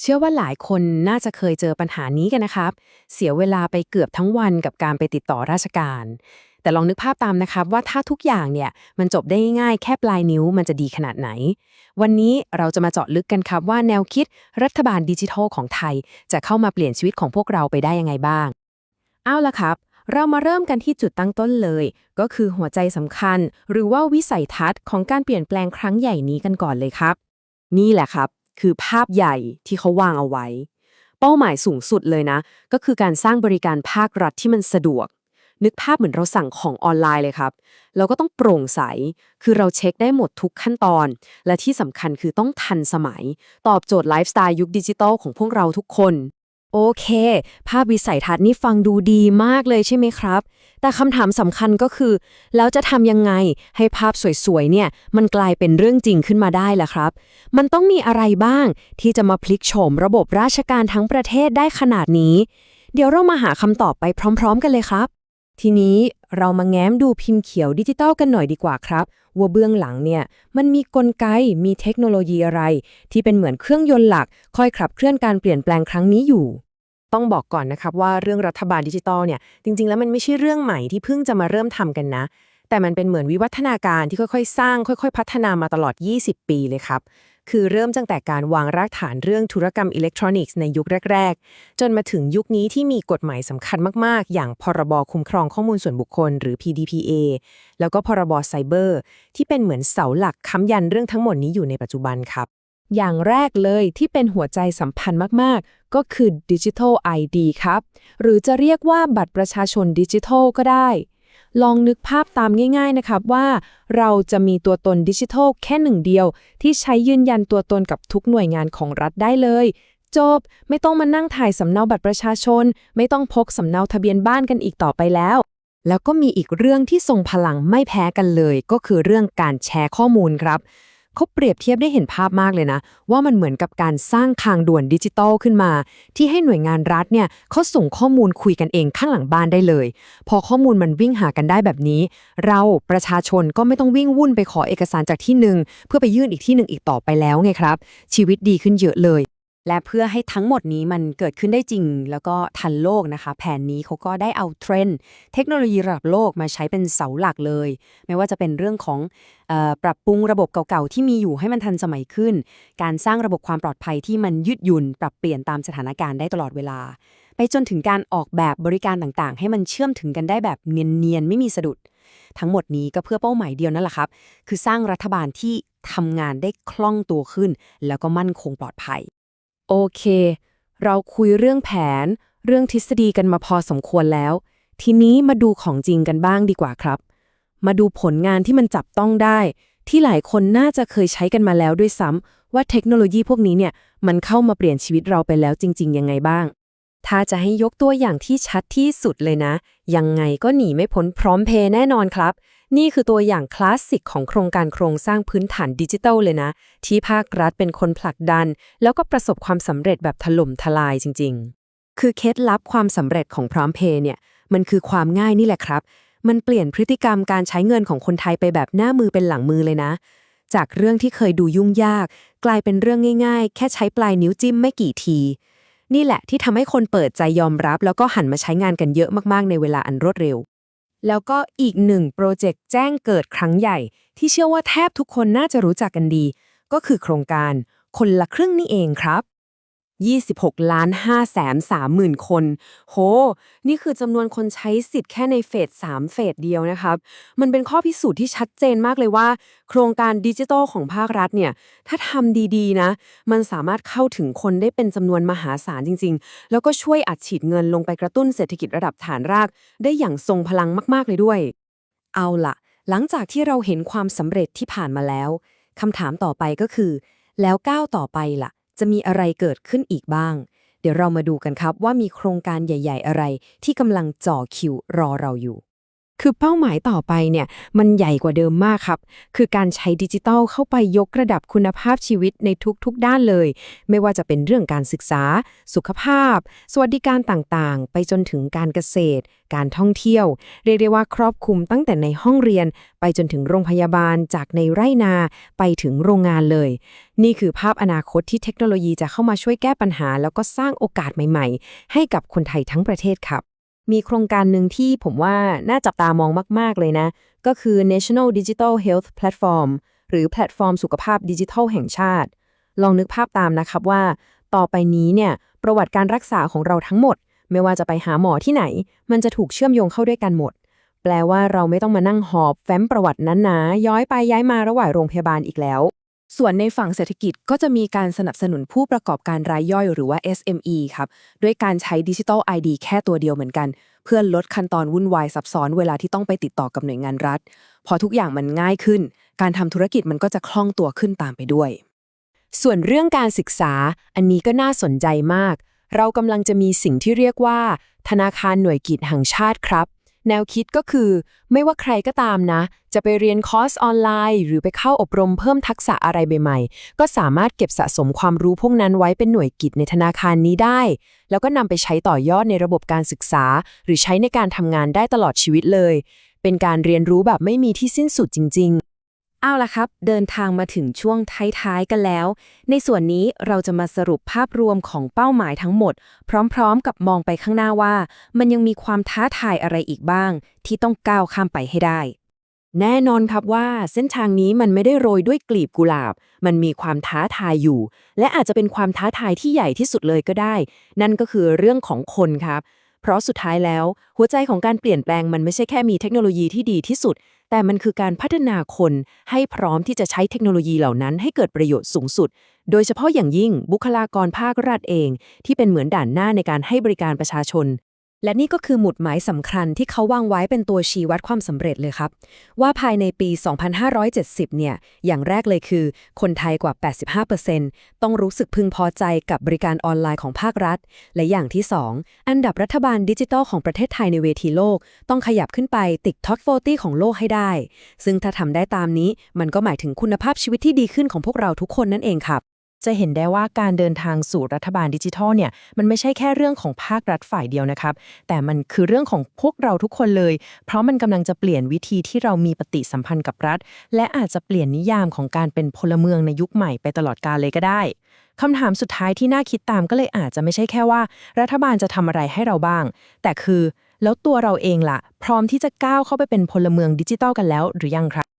เชื่อว่าหลายคนน่าจะเคยเจอปัญหานี้กันนะครับ เสียเวลาไปเกือบทั้งวันกับการไปติดต่อราชการ แต่ลองนึกภาพตามนะครับว่าถ้าทุกอย่างเนี่ยมันจบได้ง่ายแค่ปลายนิ้วมันจะดีขนาดไหน วันนี้เราจะมาเจาะลึกกันครับว่าแนวคิดรัฐบาลดิจิทัลของไทย จะเข้ามาเปลี่ยนชีวิตของพวกเราไปได้ยังไงบ้าง เอาละครับ เรามาเริ่มกันที่จุดตั้งต้นเลย ก็คือหัวใจสำคัญ หรือว่าวิสัยทัศน์ของการเปลี่ยนแปลงครั้งใหญ่นี้กันก่อนเลยครับ นี่แหละครับ คือภาพใหญ่ที่เขาวางเอาไว้ เป้าหมายสูงสุดเลยนะ ก็คือการสร้างบริการภาครัฐที่มันสะดวก นึกภาพเหมือนเราสั่งของออนไลน์เลยครับ เราก็ต้องโปร่งใส คือเราเช็คได้หมดทุกขั้นตอน และที่สำคัญคือต้องทันสมัย ตอบโจทย์ไลฟ์สไตล์ยุคดิจิทัลของพวกเราทุกคน โอเค ภาพวิสัยทัศน์นี่ฟังดูดีมากเลยใช่ไหมครับ แต่คำถามสำคัญก็คือ แล้วจะทำยังไงให้ภาพสวยๆเนี่ย มันกลายเป็นเรื่องจริงขึ้นมาได้ล่ะครับ มันต้องมีอะไรบ้างที่จะมาพลิกโฉมระบบราชการทั้งประเทศได้ขนาดนี้ เดี๋ยวเรามาหาคำตอบไปพร้อม ๆ กันเลยครับ ทีนี้เรามาแง้มดูพิมพ์เขียวดิจิตอลกันหน่อยดีกว่าครับ ว่าเบื้องหลังเนี่ย มันมีกลไก มีเทคโนโลยีอะไร ที่เป็นเหมือนเครื่องยนต์หลัก คอยขับเคลื่อนการเปลี่ยนแปลงครั้งนี้อยู่ ต้องบอกก่อนนะครับว่าเรื่องรัฐบาลดิจิตอลเนี่ยจริง ๆ แล้วมันไม่ใช่เรื่องใหม่ที่เพิ่งจะมาเริ่มทำกันนะ แต่มันเป็นเหมือนวิวัฒนาการที่ค่อยๆ สร้าง ค่อย ๆ พัฒนามาตลอด 20 ปีเลยครับคือเริ่มตั้งแต่การวางรากฐานเรื่องธุรกรรมอิเล็กทรอนิกส์ในยุคแรก ๆ จนมาถึงยุคนี้ที่มีกฎหมายสำคัญมาก ๆ อย่างพรบคุ้มครองข้อมูลส่วนบุคคล หรือ PDPA แล้วก็พรบไซเบอร์ ที่เป็นเหมือนเสาหลักค้ำยันเรื่องทั้งหมดนี้อยู่ในปัจจุบันครับ อย่างแรกเลยที่เป็นหัวใจสำคัญมาก ๆ ก็คือ Digital ID ครับ หรือจะเรียกว่าบัตรประชาชนดิจิทัลก็ได้ ลองนึกภาพตามง่าย ๆ นะครับว่า เราจะมีตัวตนดิจิทัลแค่หนึ่งเดียว ที่ใช้ยืนยันตัวตนกับทุกหน่วยงานของรัฐได้เลย จบ ไม่ต้องมานั่งถ่ายสำเนาบัตรประชาชน ไม่ต้องพกสำเนาทะเบียนบ้านกันอีกต่อไปแล้วแล้วก็มีอีกเรื่องที่ทรงพลังไม่แพ้กันเลย ก็คือเรื่องการแชร์ข้อมูลครับ เขาเปรียบเทียบได้เห็นภาพมากเลยนะ ว่ามันเหมือนกับการสร้างทางด่วนดิจิตอลขึ้นมา ที่ให้หน่วยงานรัฐเนี่ยเขาส่งข้อมูลคุยกันเองข้างหลังบ้านได้เลย พอข้อมูลมันวิ่งหากันได้แบบนี้ เราประชาชนก็ไม่ต้องวิ่งวุ่นไปขอเอกสารจากที่หนึ่งเพื่อไปยื่นอีกที่หนึ่งอีกต่อไปแล้วไงครับ ชีวิตดีขึ้นเยอะเลย และเพื่อให้ทั้งหมดนี้มันเกิดขึ้นได้จริง แล้วก็ทันโลกนะคะ แผนนี้เขาก็ได้เอาเทรนด์เทคโนโลยีระดับโลกมาใช้เป็นเสาหลักเลย ไม่ว่าจะเป็นเรื่องของออปรับปรุงระบบเก่าๆ ที่มีอยู่ให้มันทันสมัยขึ้น การสร้างระบบความปลอดภัยที่มันยืดหยุ่น ปรับเปลี่ยนตามสถานการณ์ได้ตลอดเวลา ไปจนถึงการออกแบบบริการต่างๆ ให้มันเชื่อมถึงกันได้แบบเนียนๆไม่มีสะดุด ทั้งหมดนี้ก็เพื่อเป้าหมายเดียวนั่นแหละครับ คือสร้างรัฐบาลที่ทำงานได้คล่องตัวขึ้น แล้วก็มั่นคงปลอดภัย โอเค เราคุยเรื่องแผน เรื่องทฤษฎีกันมาพอสมควรแล้ว ทีนี้มาดูของจริงกันบ้างดีกว่าครับ มาดูผลงานที่มันจับต้องได้ ที่หลายคนน่าจะเคยใช้กันมาแล้วด้วยซ้ำว่าเทคโนโลยีพวกนี้เนี่ยมันเข้ามาเปลี่ยนชีวิตเราไปแล้วจริง ๆ ยังไงบ้าง ถ้าจะให้ยกตัวอย่างที่ชัดที่สุดเลยนะ ยังไงก็หนีไม่พ้นพร้อมเพย์แน่นอนครับ นี่คือตัวอย่างคลาสสิกของโครงการโครงสร้างพื้นฐานดิจิทัลเลยนะ ที่ภาครัฐเป็นคนผลักดัน แล้วก็ประสบความสำเร็จแบบถล่มทลายจริง ๆ คือเคล็ดลับความสำเร็จของพร้อมเพย์เนี่ย มันคือความง่ายนี่แหละครับ มันเปลี่ยนพฤติกรรมการใช้เงินของคนไทยไปแบบหน้ามือเป็นหลังมือเลยนะ จากเรื่องที่เคยดูยุ่งยาก กลายเป็นเรื่องง่าย ๆ แค่ใช้ปลายนิ้วจิ้มไม่กี่ที นี่แหละที่ทำให้คนเปิดใจยอมรับ แล้วก็หันมาใช้งานกันเยอะมากๆ ในเวลาอันรวดเร็ว แล้วก็อีกหนึ่งโปรเจกต์แจ้งเกิดครั้งใหญ่ ที่เชื่อว่าแทบทุกคนน่าจะรู้จักกันดี ก็คือโครงการคนละครึ่งนี่เองครับ 26ล้าน5แสน3หมื่นคน โห นี่คือจำนวนคนใช้สิทธิ์แค่ในเฟส3เฟสเดียวนะครับ มันเป็นข้อพิสูจน์ที่ชัดเจนมากเลยว่า โครงการดิจิทัลของภาครัฐเนี่ย ถ้าทำดีๆนะ มันสามารถเข้าถึงคนได้เป็นจำนวนมหาศาลจริง ๆ แล้วก็ช่วยอัดฉีดเงินลงไปกระตุ้นเศรษฐกิจระดับฐานราก ได้อย่างทรงพลังมากๆเลยด้วย เอาละหลังจากที่เราเห็นความสำเร็จที่ผ่านมาแล้วคำถามต่อไปก็คือ แล้วก้าวต่อไปล่ะ จะมีอะไรเกิดขึ้นอีกบ้าง เดี๋ยวเรามาดูกันครับว่ามีโครงการใหญ่ ๆ อะไร ที่กำลังจ่อคิวรอเราอยู่ คือเป้าหมายต่อไปเนี่ยมันใหญ่กว่าเดิมมากครับ คือการใช้ดิจิทัลเข้าไปยกระดับคุณภาพชีวิตในทุกๆด้านเลย ไม่ว่าจะเป็นเรื่องการศึกษา สุขภาพ สวัสดิการต่างๆ ไปจนถึงการเกษตร การท่องเที่ยว เรียกได้ว่าครอบคลุมตั้งแต่ในห้องเรียน ไปจนถึงโรงพยาบาลจากในไร่นาไปถึงโรงงานเลย นี่คือภาพอนาคตที่เทคโนโลยีจะเข้ามาช่วยแก้ปัญหา แล้วก็สร้างโอกาสใหม่ ๆ ให้กับคนไทยทั้งประเทศครับ มีโครงการหนึ่งที่ผมว่าน่าจับตามองมาก ๆ เลยนะ ก็คือ National Digital Health Platform หรือแพลตฟอร์มสุขภาพดิจิทัลแห่งชาติ ลองนึกภาพตามนะครับว่า ต่อไปนี้เนี่ย ประวัติการรักษาของเราทั้งหมด ไม่ว่าจะไปหาหมอที่ไหน มันจะถูกเชื่อมโยงเข้าด้วยกันหมด แปลว่าเราไม่ต้องมานั่งหอบแฟ้มประวัตินั้นนะย้อยไปย้ายมาระหว่างโรงพยาบาลอีกแล้ว ส่วนในฝั่งเศรษฐกิจก็จะมีการสนับสนุนผู้ประกอบการรายย่อยหรือว่า SME ครับ ด้วยการใช้ Digital ID แค่ตัวเดียวเหมือนกัน เพื่อลดขั้นตอนวุ่นวายซับซ้อนเวลาที่ต้องไปติดต่อกับหน่วยงานรัฐ พอทุกอย่างมันง่ายขึ้น การทำธุรกิจมันก็จะคล่องตัวขึ้นตามไปด้วย ส่วนเรื่องการศึกษา อันนี้ก็น่าสนใจมาก เรากำลังจะมีสิ่งที่เรียกว่า ธนาคารหน่วยกิจแห่งชาติครับ แนวคิดก็คือ ไม่ว่าใครก็ตามนะ จะไปเรียนคอร์สออนไลน์ หรือไปเข้าอบรมเพิ่มทักษะอะไรใหม่ๆ ก็สามารถเก็บสะสมความรู้พวกนั้นไว้เป็นหน่วยกิจในธนาคารนี้ได้ แล้วก็นำไปใช้ต่อยอดในระบบการศึกษา หรือใช้ในการทำงานได้ตลอดชีวิตเลย เป็นการเรียนรู้แบบไม่มีที่สิ้นสุดจริง ๆ เอาละครับ เดินทางมาถึงช่วงท้ายๆกันแล้ว ในส่วนนี้เราจะมาสรุปภาพรวมของเป้าหมายทั้งหมด พร้อมๆ กับมองไปข้างหน้าว่า มันยังมีความท้าทายอะไรอีกบ้าง ที่ต้องก้าวข้ามไปให้ได้ แน่นอนครับว่าเส้นทางนี้มันไม่ได้โรยด้วยกลีบกุหลาบ มันมีความท้าทายอยู่ และอาจจะเป็นความท้าทายที่ใหญ่ที่สุดเลยก็ได้ นั่นก็คือเรื่องของคนครับ เพราะสุดท้ายแล้ว หัวใจของการเปลี่ยนแปลงมันไม่ใช่แค่มีเทคโนโลยีที่ดีที่สุด แต่มันคือการพัฒนาคนให้พร้อมที่จะใช้เทคโนโลยีเหล่านั้นให้เกิดประโยชน์สูงสุด โดยเฉพาะอย่างยิ่งบุคลากรภาครัฐเอง ที่เป็นเหมือนด่านหน้าในการให้บริการประชาชน และนี่ก็คือหมุดหมายสำคัญที่เขาวางไว้เป็นตัวชี้วัดความสำเร็จเลยครับ ว่าภายในปี 2570 เนี่ย อย่างแรกเลยคือ คนไทยกว่า 85%ต้องรู้สึกพึงพอใจกับบริการออนไลน์ของภาครัฐ และอย่างที่ 2 อันดับรัฐบาลดิจิทัลของประเทศไทยในเวทีโลก ต้องขยับขึ้นไปติดท็อป40 ของโลกให้ได้ ซึ่งถ้าทำได้ตามนี้ มันก็หมายถึงคุณภาพชีวิตที่ดีขึ้นของพวกเราทุกคนนั่นเองครับ จะเห็นได้ว่าการเดินทางสู่รัฐบาลดิจิทัลเนี่ยมันไม่ใช่แค่เรื่องของภาครัฐฝ่ายเดียวนะครับ แต่มันคือเรื่องของพวกเราทุกคนเลย เพราะมันกำลังจะเปลี่ยนวิธีที่เรามีปฏิสัมพันธ์กับรัฐ และอาจจะเปลี่ยนนิยามของการเป็นพลเมืองในยุคใหม่ไปตลอดกาลเลยก็ได้คำถามสุดท้ายที่น่าคิดตามก็เลยอาจจะไม่ใช่แค่ว่า รัฐบาลจะทำอะไรให้เราบ้าง แต่คือแล้วตัวเราเองล่ะ พร้อมที่จะก้าวเข้าไปเป็นพลเมืองดิจิทัลกันแล้วหรือยังครับ